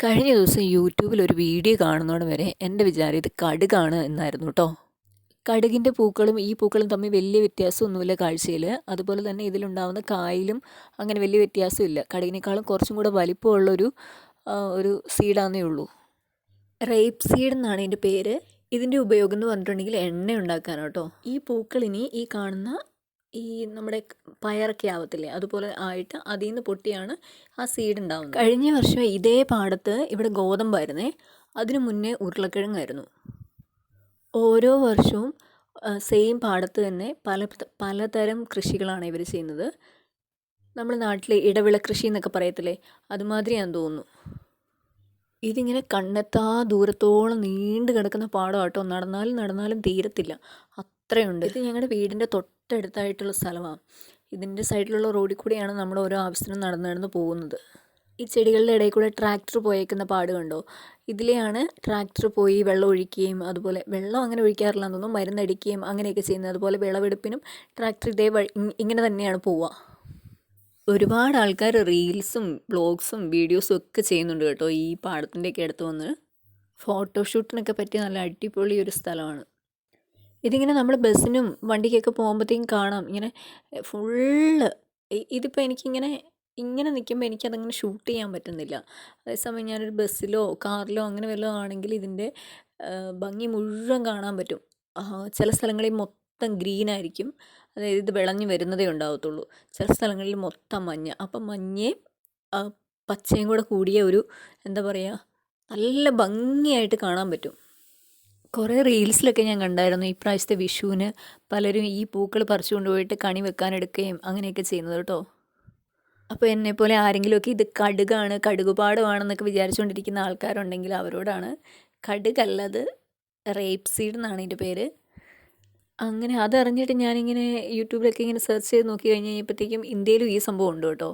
കഴിഞ്ഞ ദിവസം യൂട്യൂബിൽ ഒരു വീഡിയോ കാണുന്നോടെ വരെ എന്റെ വിചാരം ഇത് കടുകാണ് എന്നായിരുന്നു കേട്ടോ കടുകിന്റെ പൂക്കളും ഈ പൂക്കളും തമ്മിൽ വലിയ വ്യത്യാസമൊന്നുമില്ല കാഴ്ചയിൽ. അതുപോലെ തന്നെ ഇതിലുണ്ടാവുന്ന കായിലും അങ്ങനെ വലിയ വ്യത്യാസമില്ല. കടുകിനേക്കാളും കുറച്ചും കൂടെ വലിപ്പമുള്ളൊരു ഒരു സീഡാന്നേ ഉള്ളൂ. റേപ്പ് സീഡ് എന്നാണ് ഇതിന്റെ പേര്. ഇതിന്റെ ഉപയോഗം എന്ന് പറഞ്ഞിട്ടുണ്ടെങ്കിൽ എണ്ണ ഉണ്ടാക്കാനാട്ടോ ഈ പൂക്കളിനി ഈ കാണുന്ന ഈ നമ്മുടെ പയറൊക്കെ ആവത്തില്ലേ? അതുപോലെ ആയിട്ട് അതിൽ നിന്ന് പൊട്ടിയാണ് ആ സീഡ് ഉണ്ടാവുന്നത് കഴിഞ്ഞ വർഷം ഇതേ പാടത്ത് ഇവിടെ ഗോതമ്പായിരുന്നേ അതിനു മുന്നേ ഉരുളക്കിഴങ്ങായിരുന്നു. ഓരോ വർഷവും സെയിം പാടത്ത് തന്നെ പല പലതരം കൃഷികളാണ് ഇവർ ചെയ്യുന്നത്. നമ്മുടെ നാട്ടിലെ ഇടവിള കൃഷി എന്നൊക്കെ പറയത്തില്ലേ? അതുമാതിരിയാണെന്ന് തോന്നുന്നു. ഇതിങ്ങനെ കണ്ണെത്താ ദൂരത്തോളം നീണ്ടു കിടക്കുന്ന പാടമാട്ടോ നടന്നാലും നടന്നാലും തീരത്തില്ല. അത്രയുണ്ട്. ഇത് ഞങ്ങളുടെ വീടിന്റെ തൊട്ടടുത്തായിട്ടുള്ള സ്ഥലമാണ് ഇതിന്റെ സൈഡിലുള്ള റോഡിൽ കൂടിയാണ് നമ്മൾ ഓരോ ആവശ്യത്തിനും നടന്നു നടന്ന് പോകുന്നത്. ഈ ചെടികളുടെ ഇടയിൽ കൂടെ ട്രാക്ടർ പോയേക്കുന്ന പാട് കണ്ടോ? ഇതിലെയാണ് ട്രാക്ടർ പോയി വെള്ളം ഒഴിക്കുകയും അതുപോലെ വെള്ളം അങ്ങനെ ഒഴിക്കാറില്ല എന്നൊന്നും മരുന്നടിക്കുകയും അങ്ങനെയൊക്കെ ചെയ്യുന്നത്. അതുപോലെ വിളവെടുപ്പിനും ട്രാക്ടർ ഇതേ വഴി ഇങ്ങനെ തന്നെയാണ് പോവുക. ഒരുപാട് ആൾക്കാർ റീൽസും ബ്ലോഗ്സും വീഡിയോസും ഒക്കെ ചെയ്യുന്നുണ്ട് കേട്ടോ. ഈ പാടത്തിന്റെയൊക്കെ അടുത്ത് വന്ന്. ഫോട്ടോഷൂട്ടിനൊക്കെ പറ്റിയ നല്ല അടിപൊളി ഒരു സ്ഥലമാണ്. ഇതിങ്ങനെ നമ്മൾ ബസ്സിനും വണ്ടിക്കൊക്കെ പോകുമ്പോഴത്തേക്കും കാണാം. ഇങ്ങനെ ഫുള്ള് ഇതിപ്പോൾ എനിക്കിങ്ങനെ ഇങ്ങനെ നിൽക്കുമ്പോൾ എനിക്കതങ്ങനെ ഷൂട്ട് ചെയ്യാൻ പറ്റുന്നില്ല. അതേസമയം ഞാനൊരു ബസ്സിലോ കാറിലോ അങ്ങനെ വല്ലതും ആണെങ്കിൽ ഇതിന്റെ ഭംഗി മുഴുവൻ കാണാൻ പറ്റും. ചില സ്ഥലങ്ങളിൽ മൊത്തം ഗ്രീൻ ആയിരിക്കും. അതായത് ഇത് വിളഞ്ഞു വരുന്നതേ ഉണ്ടാവത്തുള്ളൂ. ചില സ്ഥലങ്ങളിൽ മൊത്തം മഞ്ഞ. അപ്പം മഞ്ഞയും പച്ചയും കൂടെ കൂടിയ ഒരു എന്താ പറയുക നല്ല ഭംഗിയായിട്ട് കാണാൻ പറ്റും. കുറേ റീൽസിലൊക്കെ ഞാൻ കണ്ടായിരുന്നു. ഈ പ്രാവശ്യത്തെ വിഷുവിന് പലരും ഈ പൂക്കൾ പറിച്ചു കൊണ്ടുപോയിട്ട് കണി വെക്കാനെടുക്കുകയും അങ്ങനെയൊക്കെ ചെയ്യുന്നത് കേട്ടോ. അപ്പോൾ എന്നെപ്പോലെ ആരെങ്കിലുമൊക്കെ ഇത് കടുകാണ് കടുകുപാടമാണെന്നൊക്കെ വിചാരിച്ചുകൊണ്ടിരിക്കുന്ന ആൾക്കാരുണ്ടെങ്കിൽ അവരോടാണ്. കടുകല്ലത് റേപ്പ് സീഡ് എന്നാണ് ഇതിന്റെ പേര്. അങ്ങനെ അതറിഞ്ഞിട്ട് ഞാനിങ്ങനെ യൂട്യൂബിലൊക്കെ ഇങ്ങനെ സെർച്ച് ചെയ്ത് നോക്കി കഴിഞ്ഞ് കഴിഞ്ഞപ്പോഴത്തേക്കും ഇന്ത്യയിലും ഈ സംഭവം ഉണ്ട് കേട്ടോ.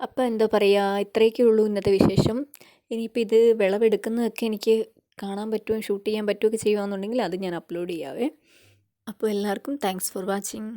അപ്പോൾ എന്താ പറയുക ഇത്രയൊക്കെ ഉള്ളൂ ഇന്നത്തെ വിശേഷം. ഇനിയിപ്പോൾ ഇത് വിളവെടുക്കുന്നതൊക്കെ എനിക്ക് കാണാൻ പറ്റുമോ ഷൂട്ട് ചെയ്യാൻ പറ്റുമൊക്കെ ചെയ്യുകയാണെന്നുണ്ടെങ്കിൽ അത് ഞാൻ അപ്ലോഡ് ചെയ്യാവേ. അപ്പോൾ എല്ലാവർക്കും താങ്ക്സ് ഫോർ വാച്ചിങ്